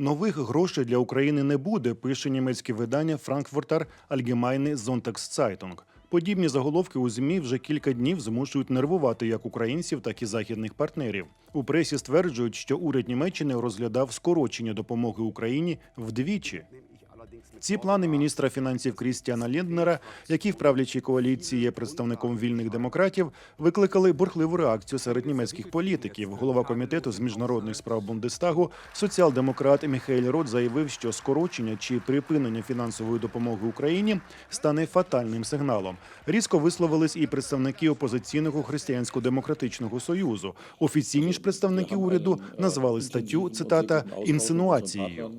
Нових грошей для України не буде, пише німецьке видання Frankfurter Allgemeine Sonntagszeitung. Подібні заголовки у ЗМІ вже кілька днів змушують нервувати як українців, так і західних партнерів. У пресі стверджують, що уряд Німеччини розглядав скорочення допомоги Україні вдвічі. Ці плани міністра фінансів Крістіана Лінднера, який в правлячій коаліції є представником вільних демократів, викликали бурхливу реакцію серед німецьких політиків. Голова комітету з міжнародних справ Бундестагу, соціал-демократ Міхаель Рот заявив, що скорочення чи припинення фінансової допомоги Україні стане фатальним сигналом. Різко висловились і представники опозиційного християнсько-демократичного союзу. Офіційні ж представники уряду назвали статтю цитата інсинуацією.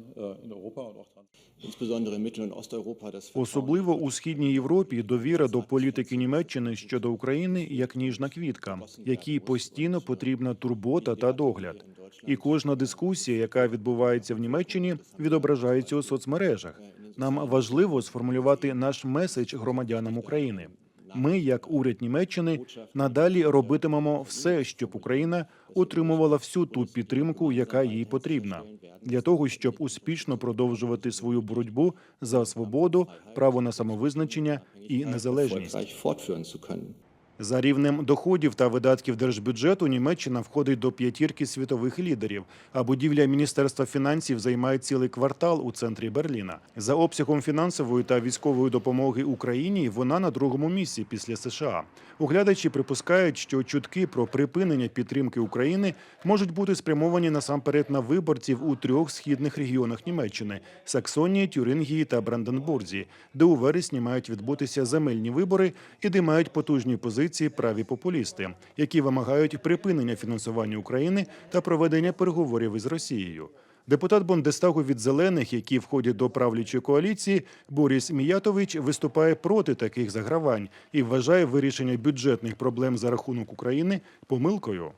Особливо у східній Європі довіра до політики Німеччини щодо України як ніжна квітка, якій постійно потрібна турбота та догляд. І кожна дискусія, яка відбувається в Німеччині, відображається у соцмережах. Нам важливо сформулювати наш меседж громадянам України. Ми, як уряд Німеччини, надалі робитимемо все, щоб Україна отримувала всю ту підтримку, яка їй потрібна, для того, щоб успішно продовжувати свою боротьбу за свободу, право на самовизначення і незалежність. За рівнем доходів та видатків держбюджету Німеччина входить до п'ятірки світових лідерів. А будівля міністерства фінансів займає цілий квартал у центрі Берліна. За обсягом фінансової та військової допомоги Україні вона на другому місці після США. Оглядачі припускають, що чутки про припинення підтримки України можуть бути спрямовані насамперед на виборців у трьох східних регіонах Німеччини Саксонії, Тюрингії та Бранденбурзі, де у вересні мають відбутися земельні вибори і де мають потужні позиції праві популісти, які вимагають припинення фінансування України та проведення переговорів із Росією. Депутат Бундестагу від зелених, які входять до правлячої коаліції, Борис Міятович виступає проти таких загравань і вважає вирішення бюджетних проблем за рахунок України помилкою.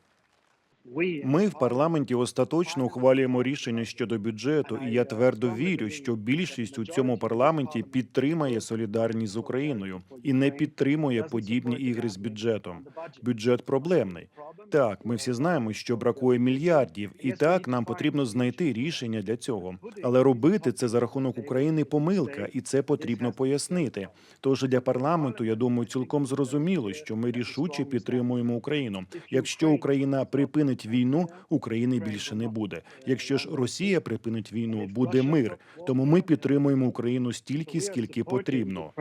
Ми в парламенті остаточно ухвалюємо рішення щодо бюджету, і я твердо вірю, що більшість у цьому парламенті підтримає солідарність з Україною і не підтримує подібні ігри з бюджетом. Бюджет проблемний. Так, ми всі знаємо, що бракує мільярдів, і так нам потрібно знайти рішення для цього. Але робити це за рахунок України помилка, і це потрібно пояснити. Тож для парламенту, я думаю, цілком зрозуміло, що ми рішуче підтримуємо Україну. Якщо Україна припинить війну, України більше не буде. Якщо ж Росія припинить війну, буде мир. Тому ми підтримуємо Україну стільки, скільки потрібно.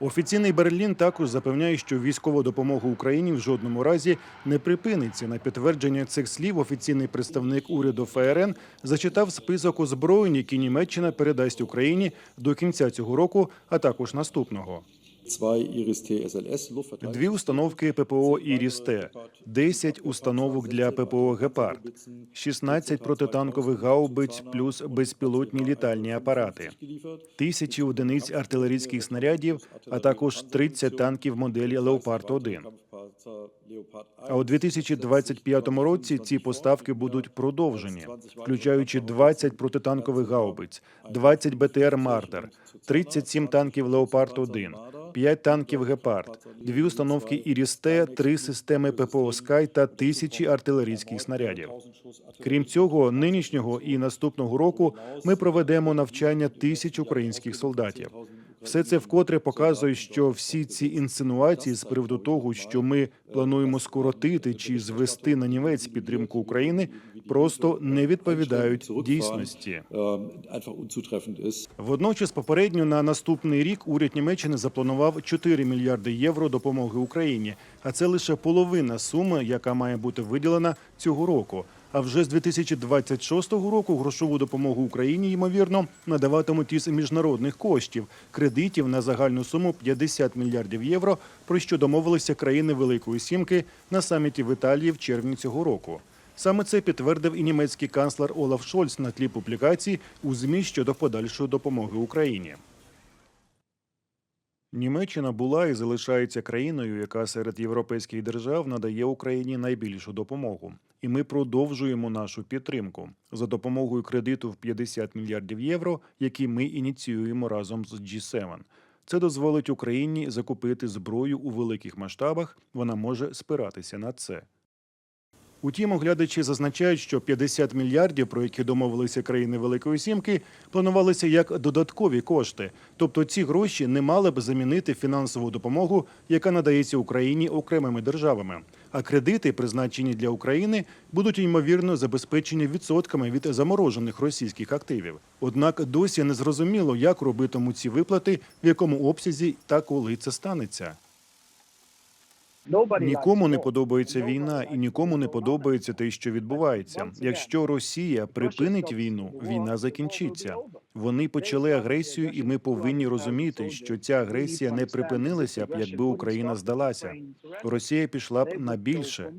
Офіційний Берлін також запевняє, що військова допомога Україні в жодному разі не припиниться. На підтвердження цих слів офіційний представник уряду ФРН зачитав список озброєнь, які Німеччина передасть Україні до кінця цього року, а також наступного. Дві установки ППО «Іріс-Т», 10 установок для ППО «Гепард», 16 протитанкових гаубиць плюс безпілотні літальні апарати, тисячі одиниць артилерійських снарядів, а також 30 танків моделі «Леопард-1». А у 2025 році ці поставки будуть продовжені, включаючи 20 протитанкових гаубиць, 20 БТР Мартер, 37 танків Леопард 1 5 танків Гепард, дві установки Ірісте, три системи ППО Скай та тисячі артилерійських снарядів. Крім цього, нинішнього і наступного року ми проведемо навчання тисяч українських солдатів. Все це вкотре показує, що всі ці інсинуації з приводу того, що ми плануємо скоротити чи звести на нівець підтримку України, просто не відповідають дійсності. Водночас, попередньо на наступний рік уряд Німеччини запланував 4 мільярди євро допомоги Україні, а це лише половина суми, яка має бути виділена цього року. А вже з 2026 року грошову допомогу Україні ймовірно надаватимуть із міжнародних коштів кредитів на загальну суму 50 мільярдів євро, про що домовилися країни Великої Сімки на саміті в Італії в червні цього року. Саме це підтвердив і німецький канцлер Олаф Шольц на тлі публікацій у ЗМІ щодо подальшої допомоги Україні. Німеччина була і залишається країною, яка серед європейських держав надає Україні найбільшу допомогу. І ми продовжуємо нашу підтримку за допомогою кредиту в 50 мільярдів євро, які ми ініціюємо разом з G7. Це дозволить Україні закупити зброю у великих масштабах. Вона може спиратися на це. Утім, оглядачі зазначають, що 50 мільярдів, про які домовилися країни Великої Сімки, планувалися як додаткові кошти. Тобто ці гроші не мали б замінити фінансову допомогу, яка надається Україні окремими державами. А кредити, призначені для України, будуть ймовірно забезпечені відсотками від заморожених російських активів. Однак досі не зрозуміло, як робитимуть ці виплати, в якому обсязі та коли це станеться. Нікому не подобається війна, і нікому не подобається те, що відбувається. Якщо Росія припинить війну, війна закінчиться. Вони почали агресію, і ми повинні розуміти, що ця агресія не припинилася б, якби Україна здалася. Росія пішла б на більше.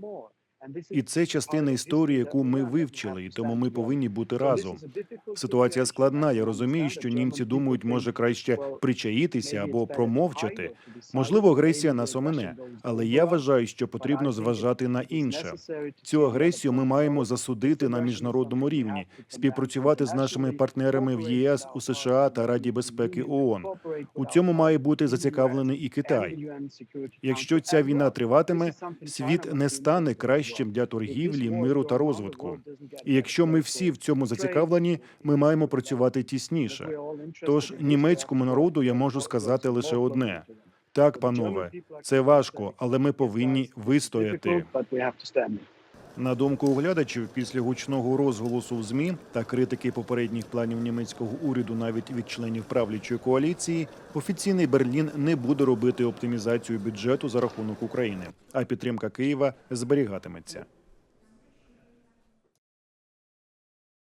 І це частина історії, яку ми вивчили, і тому ми повинні бути разом. Ситуація складна. Я розумію, що німці думають, може краще причаїтися або промовчати. Можливо, агресія нас омине, але я вважаю, що потрібно зважати на інше. Цю агресію ми маємо засудити на міжнародному рівні, співпрацювати з нашими партнерами в ЄС, у США та Раді безпеки ООН. У цьому має бути зацікавлений і Китай. Якщо ця війна триватиме, світ не стане кращим для торгівлі, миру та розвитку. І якщо ми всі в цьому зацікавлені, ми маємо працювати тісніше. Тож німецькому народу я можу сказати лише одне: так, панове, це важко, але ми повинні вистояти. На думку оглядачів, після гучного розголосу в змі та критики попередніх планів німецького уряду, навіть від членів правлячої коаліції, офіційний Берлін не буде робити оптимізацію бюджету за рахунок України, а підтримка Києва зберігатиметься.